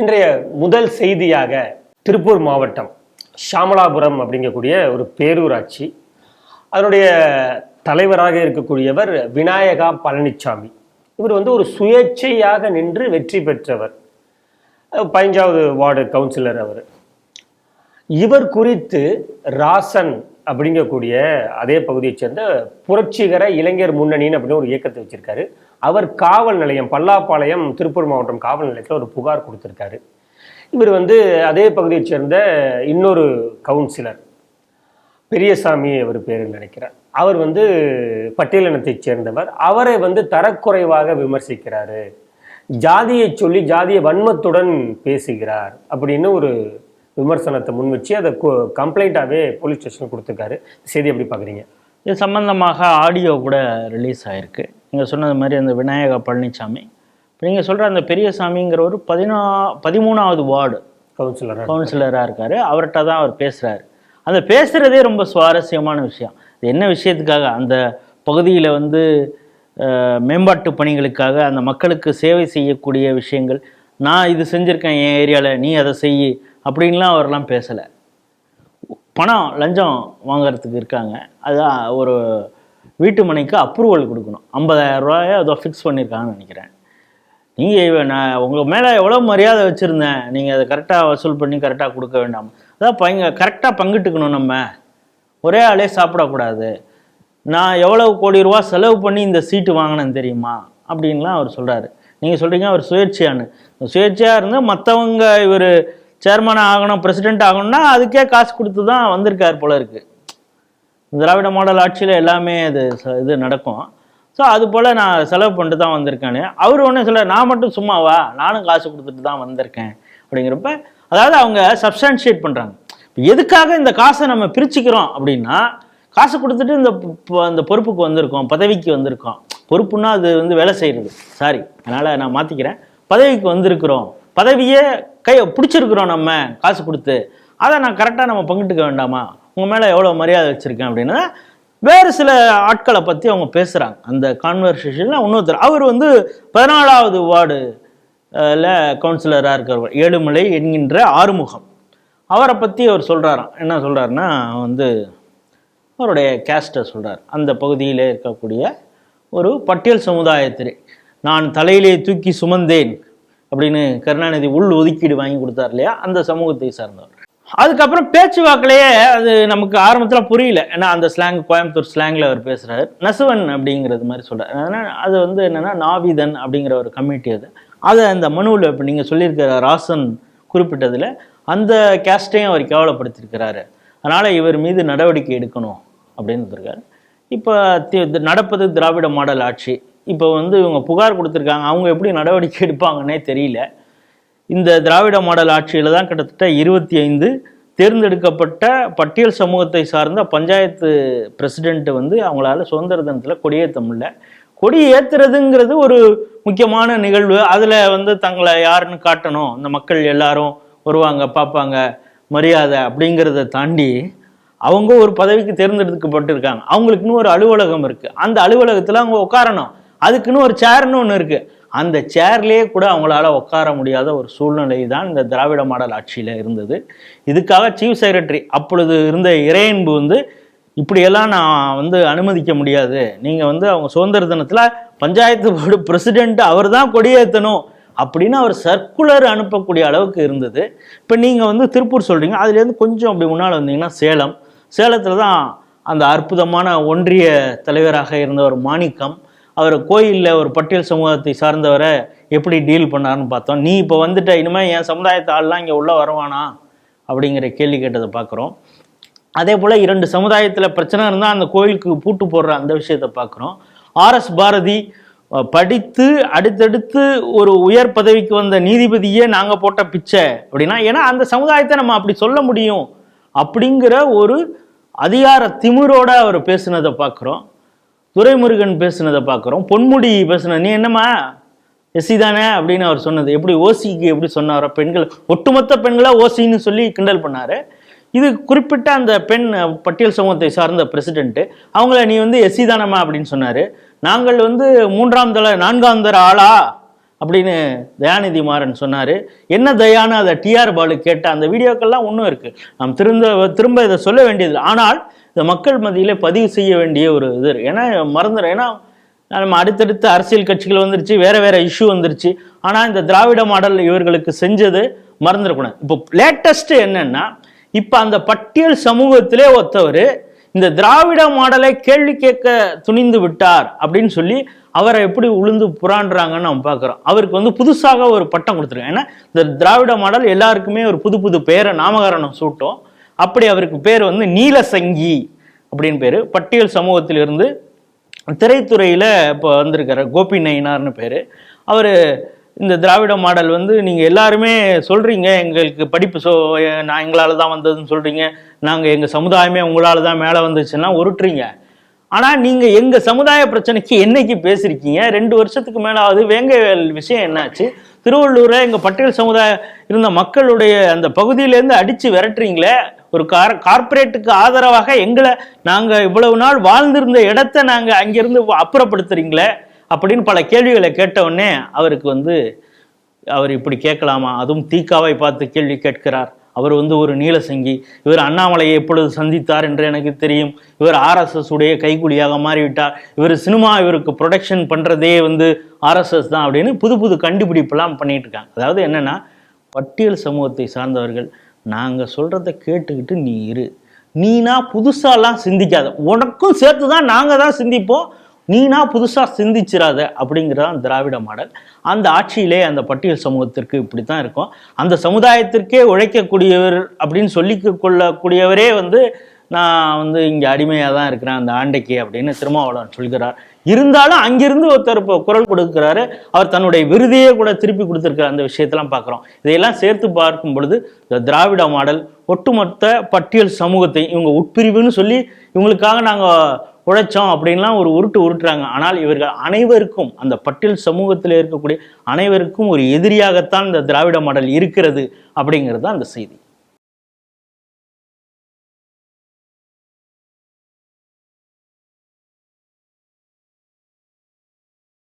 இன்றைய முதல் செய்தியாக திருப்பூர் மாவட்டம் ஷாமலாபுரம் அப்படிங்கக்கூடிய ஒரு பேரூராட்சி. அதனுடைய தலைவராக இருக்கக்கூடியவர் விநாயகா பழனிசாமி இவர் வந்து ஒரு சுயேட்சையாக நின்று வெற்றி பெற்றவர். பதினஞ்சாவது வார்டு கவுன்சிலர் அவர். இவர் குறித்து ராசன் அப்படிங்கக்கூடிய அதே பகுதியைச் சேர்ந்த புரட்சிகர இளைஞர் முன்னணின்னு அப்படின்னு ஒரு இயக்கத்தை வச்சிருக்காரு. அவர் காவல் நிலையம் பல்லாப்பாளையம் திருப்பூர் மாவட்டம் காவல் நிலையத்தில் ஒரு புகார் கொடுத்துருக்காரு. இவர் வந்து அதே பகுதியைச் சேர்ந்த இன்னொரு கவுன்சிலர் பெரியசாமி அவர் பேருன்னு நினைக்கிறார் அவர் வந்து பட்டியலினத்தைச் சேர்ந்தவர். அவரை வந்து தரக்குறைவாக விமர்சிக்கிறாரு. ஜாதியை சொல்லி ஜாதிய வன்மத்துடன் பேசுகிறார் அப்படின்னு ஒரு விமர்சனத்தை முன் வச்சு அதை கம்ப்ளைண்ட்டாகவே போலீஸ் ஸ்டேஷன் கொடுத்துருக்காரு. செய்தி எப்படி பார்க்குறீங்க இது சம்பந்தமாக ஆடியோ கூட ரிலீஸ் ஆயிருக்கு. நீங்கள் சொன்னது மாதிரி அந்த விநாயக பழனிசாமி இப்போ நீங்கள் சொல்கிற அந்த பெரியசாமிங்கிற ஒரு பதினா பதிமூணாவது வார்டு கவுன்சிலர் கவுன்சிலராக இருக்கார். அவர்கிட்ட தான் அவர் பேசுகிறாரு அந்த பேசுகிறதே ரொம்ப சுவாரஸ்யமான விஷயம். அது என்ன விஷயத்துக்காக? அந்த பகுதியில் வந்து மேம்பாட்டு பணிகளுக்காக அந்த மக்களுக்கு சேவை செய்யக்கூடிய விஷயங்கள். நான் இது செஞ்சுருக்கேன் என் ஏரியாவில் நீ அதை செய் அப்படின்லாம் அவர்லாம் பேசலை. பணம் லஞ்சம் வாங்குறதுக்கு இருக்காங்க. அதான் ஒரு வீட்டு மனைக்கு அப்ரூவல் கொடுக்கணும். 50000 ரூபாயோ ஏதோ ஃபிக்ஸ் பண்ணியிருக்காங்கன்னு நினைக்கிறேன். நீங்கள் நான் உங்கள் மேலே எவ்வளோ மரியாதை வச்சுருந்தேன். நீங்கள் அதை கரெக்டாக வசூல் பண்ணி கரெக்டாக கொடுக்க வேண்டாம். அதான் பங்க கரெக்டாக பங்கிட்டுக்கணும் நம்ம. ஒரே ஆளே சாப்பிடக்கூடாது. நான் எவ்வளவு கோடி ரூபா செலவு பண்ணி இந்த சீட்டு வாங்கினேன் தெரியுமா? அப்படின்லாம் அவர் சொல்கிறாரு நீங்கள் சொல்கிறீங்க அவர் சுயேட்சையான்னு சுயேட்சையாக இருந்தால் மற்றவங்க இவர் சேர்மன் ஆகணும் பிரசிடென்ட் ஆகணும்னா அதுக்கே காசு கொடுத்து தான் வந்திருக்கார் போல இருக்குது திராவிட மாடல் ஆட்சியில் எல்லாமே அது ச- இது நடக்கும். ஸோ அது போல் நான் செலவு பண்ணிட்டு தான் வந்திருக்கேன்னு அவர் ஒன்றும் சொல்ல நான் மட்டும் சும்மாவா? நானும் காசு கொடுத்துட்டு தான் வந்திருக்கேன். அப்படிங்கிறப்ப அதாவது அவங்க சப்ஸ்டான்ஷியேட் பண்ணுறாங்க எதுக்காக இந்த காசை நம்ம பிரிச்சுக்கிறோம் அப்படின்னா காசு கொடுத்துட்டு இந்த பொ- அந்த பொறுப்புக்கு வந்திருக்கோம் பதவிக்கு வந்திருக்கோம். பொறுப்புன்னா அது வந்து வேலை செய்கிறது சாரி அதனால் நான் மாற்றிக்கிறேன் பதவிக்கு வந்திருக்கிறோம். பதவியே கை பிடிச்சிருக்கிறோம் நம்ம காசு கொடுத்து. அதை நான் கரெக்டாக நம்ம பங்கிட்டுக்க வேண்டாமா? உங்கள் மேலே எவ்வளோ மரியாதை வச்சுருக்கேன் அப்படின்னா வேறு சில ஆட்களை பற்றி அவங்க பேசுகிறாங்க அந்த கான்வர்சேஷனில் இன்னொருத்தர் அவர் வந்து பதினாலாவது வார்டு ல கவுன்சிலராக இருக்கிறவர் ஏழுமலை என்கின்ற ஆறுமுகம். அவரை பற்றி அவர் சொல்கிறாராம் என்ன சொல்கிறாருன்னா வந்து அவருடைய கேஸ்ட்டை சொல்கிறார் அந்த பகுதியில் இருக்கக்கூடிய ஒரு பட்டியல் சமுதாயத்திலே நான் தலையிலே தூக்கி சுமந்தேன் அப்படின்னு கருணாநிதி உள் ஒதுக்கீடு வாங்கி கொடுத்தார் இல்லையா? அந்த சமூகத்தை சார்ந்தவர். அதுக்கப்புறம் பேச்சுவாக்கிலேயே அது நமக்கு ஆரம்பத்தில் புரியல. ஏன்னா அந்த ஸ்லாங் கோயம்புத்தூர் ஸ்லாங்கில் அவர் பேசுகிறாரு நசுவன் அப்படிங்கிறது மாதிரி சொல்கிறார் அதனால் அது வந்து என்னென்னா நாவிதன் அப்படிங்கிற ஒரு கமிட்டி அது. அதை அந்த மனுவில் இப்போ நீங்கள் சொல்லியிருக்கிற ராசன் குறிப்பிட்டதில் அந்த கேஸ்ட்டையும் அவர் கேவலப்படுத்தியிருக்கிறாரு. அதனால் இவர் மீது நடவடிக்கை எடுக்கணும் அப்படின்னு இருக்காரு இப்போ நடப்பது திராவிட மாடல் ஆட்சி. இப்போ வந்து இவங்க புகார் கொடுத்துருக்காங்க. அவங்க எப்படி நடவடிக்கை எடுப்பாங்கன்னே தெரியல. இந்த திராவிட மாடல் ஆட்சியில் தான் கிட்டத்தட்ட இருபத்தி ஐந்து தேர்ந்தெடுக்கப்பட்ட பட்டியல் சமூகத்தை சார்ந்த பஞ்சாயத்து பிரசிடென்ட் வந்து அவங்களால சுதந்திர தினத்தில் கொடியேற்ற முடியல கொடி ஏற்றுறதுங்கிறது ஒரு முக்கியமான நிகழ்வு. அதில் வந்து தங்களை யாருன்னு காட்டணும். இந்த மக்கள் எல்லாரும் வருவாங்க பார்ப்பாங்க மரியாதை அப்படிங்கிறத தாண்டி அவங்க ஒரு பதவிக்கு தேர்ந்தெடுக்கப்பட்டிருக்காங்க. அவங்களுக்குன்னு ஒரு அலுவலகம் இருக்குது அந்த அலுவலகத்தில் அவங்க உட்காரணும். அதுக்குன்னு ஒரு சேர்னு ஒன்று இருக்குது அந்த சேர்லேயே கூட அவங்களால உட்கார முடியாத ஒரு சூழ்நிலை தான் இந்த திராவிட மாடல் ஆட்சியில் இருந்தது. இதுக்காக சீஃப் செக்ரட்டரி அப்பொழுது இருந்த இறையன்பு வந்து இப்படியெல்லாம் நான் வந்து அனுமதிக்க முடியாது. நீங்கள் வந்து அவங்க சுதந்திர தினத்தில் பஞ்சாயத்து போர்டு பிரசிடெண்ட் அவர் தான் கொடியேற்றணும் அப்படின்னு அவர் சர்க்குலர் அனுப்பக்கூடிய அளவுக்கு இருந்தது. இப்போ நீங்கள் வந்து திருப்பூர் சொல்கிறீங்க அதுலேருந்து கொஞ்சம் அப்படி முன்னால் வந்தீங்கன்னா சேலம். சேலத்தில் தான் அந்த அற்புதமான ஒன்றிய தலைவராக இருந்தவர் மாணிக்கம். அவர் கோயிலில் ஒரு பட்டியல் சமூகத்தை சார்ந்தவரை எப்படி டீல் பண்ணாருன்னு பார்த்தோம். நீ இப்போ வந்துட்ட இனிமேல் என் சமுதாயத்தை ஆள்லாம் இங்கே உள்ளே வருவானா? அப்படிங்கிற கேள்வி கேட்டதை பார்க்குறோம். அதே போல் இரண்டு சமுதாயத்தில் பிரச்சனை இருந்தால் அந்த கோயிலுக்கு பூட்டு போடுற அந்த விஷயத்தை பார்க்குறோம். ஆர்எஸ் பாரதி படித்து அடுத்தடுத்து ஒரு உயர் பதவிக்கு வந்த நீதிபதியே நாங்கள் போட்ட பிச்சை அப்படின்னா ஏன்னா அந்த சமுதாயத்தை நம்ம அப்படி சொல்ல முடியும் அப்படிங்கிற ஒரு அதிகார திமிரோட அவர் பேசுனதை பார்க்குறோம். துரைமுருகன் பேசுனதை பார்க்குறோம். பொன்முடி பேசுன நீ என்னம்மா? எஸ்சி தானே? அப்படின்னு அவர் சொன்னது. எப்படி ஓசிக்கு எப்படி சொன்னாரோ பெண்கள் ஒட்டுமொத்த பெண்களாக ஓசின்னு சொல்லி கிண்டல் பண்ணார். இது குறிப்பிட்ட அந்த பெண் பட்டியல் சமூகத்தை சார்ந்த பிரசிடென்ட்டு அவங்கள நீ வந்து எஸ்சி தானம்மா? அப்படின்னு சொன்னார். நாங்கள் வந்து மூன்றாம் தர நான்காம் தர ஆளா? அப்படின்னு தயாநிதி மாறன் சொன்னார். என்ன தயான்னு? அதை டிஆர் பாலு கேட்ட அந்த வீடியோக்கள்லாம் ஒன்றும் இருக்குது நாம் திரும்ப திரும்ப இதை சொல்ல வேண்டியது ஆனால் இந்த மக்கள் மத்தியில் பதிவு செய்ய வேண்டிய ஒரு இது ஏன்னா மறந்துடும் ஏன்னா நம்ம அடுத்தடுத்த அரசியல் கட்சிகள் வந்துருச்சு வேற வேற இஷ்யூ வந்துருச்சு. ஆனால் இந்த திராவிட மாடல் இவர்களுக்கு செஞ்சது மறந்துடக்கூடாது இப்போ லேட்டஸ்ட் என்னன்னா இப்போ அந்த பட்டியல் சமூகத்திலே ஒருத்தவர் இந்த திராவிட மாடலை கேள்வி கேட்க துணிந்து விட்டார் அப்படின்னு சொல்லி அவரை எப்படி உளுந்து புறாண்டுறாங்கன்னு நம்ம பார்க்குறோம். அவருக்கு வந்து புதுசாக ஒரு பட்டம் கொடுத்துருக்காங்க. ஏன்னா இந்த திராவிட மாடல் எல்லாருக்குமே ஒரு புது புது பெயரை நாமகரணம் சூட்டும். அப்படி அவருக்கு பேர் வந்து நீலசங்கி அப்படின்னு பேர். பட்டியல் சமூகத்திலிருந்து திரைத்துறையில் இப்போ வந்திருக்காரு கோபி நயினார்னு பேர். அவர் இந்த திராவிட மாடல் வந்து நீங்கள் எல்லாருமே சொல்கிறீங்க எங்களுக்கு படிப்பு சோ நான் எங்களால் தான் வந்ததுன்னு சொல்கிறீங்க நாங்கள் எங்கள் சமுதாயமே உங்களால் தான் மேலே வந்துச்சுன்னா உருட்டுறீங்க. ஆனால் நீங்கள் எங்கள் சமுதாய பிரச்சனைக்கு என்னைக்கு பேசியிருக்கீங்க ரெண்டு வருஷத்துக்கு மேலாவது ஆகுது. வேங்கவேல் விஷயம் என்னாச்சு? திருவள்ளூரை எங்கள் பட்டியல் சமுதாயம் இருந்த மக்களுடைய அந்த பகுதியிலேருந்து அடித்து விரட்டுறீங்களே? ஒரு கார் கார்ப்பரேட்டுக்கு ஆதரவாக எங்களை நாங்கள் இவ்வளவு நாள் வாழ்ந்திருந்த இடத்த நாங்கள் அங்கிருந்து அப்புறப்படுத்துறீங்களே அப்படின்னு பல கேள்விகளை கேட்டவுடனே அவருக்கு வந்து அவர் இப்படி கேட்கலாமா? அதுவும் தீக்காவை பார்த்து கேள்வி கேட்கிறார். அவர் வந்து ஒரு நீலசங்கி. இவர் அண்ணாமலையை எப்பொழுது சந்தித்தார் என்று எனக்கு தெரியும். இவர் ஆர்எஸ்எஸ் உடைய கைக்கூலியாக மாறிவிட்டார். இவர் சினிமா இவருக்கு ப்ரொடக்ஷன் பண்ணுறதே வந்து ஆர்எஸ்எஸ் தான் அப்படின்னு புது புது கண்டுபிடிப்பெல்லாம் பண்ணிகிட்டு இருக்காங்க. அதாவது என்னென்னா பட்டியல் சமூகத்தை சார்ந்தவர்கள் நாங்கள் சொல்கிறத கேட்டுக்கிட்டு நீ இரு. நீனா புதுசாலாம் சிந்திக்காத. உனக்கும் சேர்த்து தான் நாங்கள் தான் சிந்திப்போம். நீனா புதுசாக சிந்திச்சிடாத அப்படிங்கிறதான் திராவிட மாடல். அந்த ஆட்சியிலே அந்த பட்டியல் சமூகத்திற்கு இப்படி தான் இருக்கும். அந்த சமுதாயத்திற்கே உழைக்கக்கூடியவர் அப்படின்னு சொல்லி கொள்ளக்கூடியவரே வந்து நான் வந்து இங்கே அடிமையாக தான் இருக்கிறேன். அந்த ஆண்டைக்கு அப்படின்னு திருமாவளவன் சொல்கிறார். இருந்தாலும் அங்கிருந்து ஒருத்தர் இப்போ குரல் கொடுக்கிறாரு அவர் தன்னுடைய விருதையே கூட திருப்பி கொடுத்துருக்கிற அந்த விஷயத்தெல்லாம் பார்க்குறோம். இதையெல்லாம் சேர்த்து பார்க்கும் பொழுது இந்த திராவிட மாடல் ஒட்டுமொத்த பட்டியல் சமூகத்தை இவங்க உட்பிரிவுன்னு சொல்லி இவங்களுக்காக நாங்கள் உழைச்சோம் அப்படின்லாம் ஒரு உருட்டு உருட்டுறாங்க. ஆனால் இவர்கள் அனைவருக்கும் அந்த பட்டியல் சமூகத்தில் இருக்கக்கூடிய அனைவருக்கும் ஒரு எதிரியாகத்தான் இந்த திராவிட மாடல் இருக்கிறது அப்படிங்கிறது தான் அந்த செய்தி.